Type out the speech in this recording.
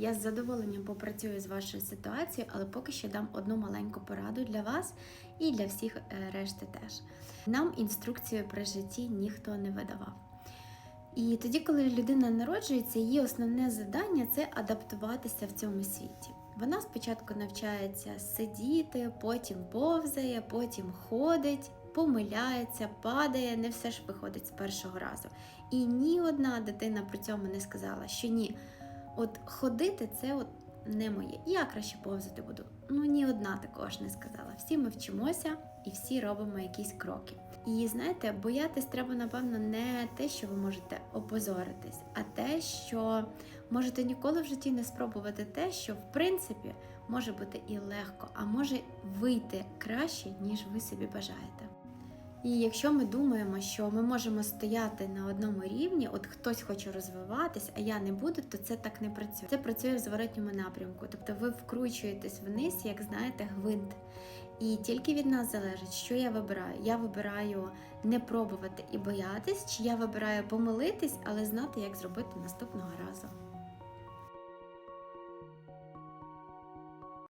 Я з задоволенням попрацюю з вашою ситуацією, але поки що дам одну маленьку пораду для вас і для всіх е, решти теж. Нам інструкцію при житті ніхто не видавав. І тоді, коли людина народжується, її основне завдання це адаптуватися в цьому світі. Вона спочатку навчається сидіти, потім повзає, потім ходить, помиляється, падає, не все ж виходить з першого разу. І ні одна дитина при цьому не сказала, що ні, от ходити це от не моє. Я краще повзати буду. Ну ні одна також не сказала. Всі ми вчимося і всі робимо якісь кроки. І знаєте, боятись треба, напевно, не те, що ви можете опозоритись, а те, що можете ніколи в житті не спробувати те, що в принципі може бути і легко, а може вийти краще, ніж ви собі бажаєте. І якщо ми думаємо, що ми можемо стояти на одному рівні, от хтось хоче розвиватись, а я не буду, то це так не працює. Це працює в зворотньому напрямку. Тобто ви вкручуєтесь вниз, як знаєте, гвинт. І тільки від нас залежить, що я вибираю. Я вибираю не пробувати і боятись, чи я вибираю помилитись, але знати, як зробити наступного разу.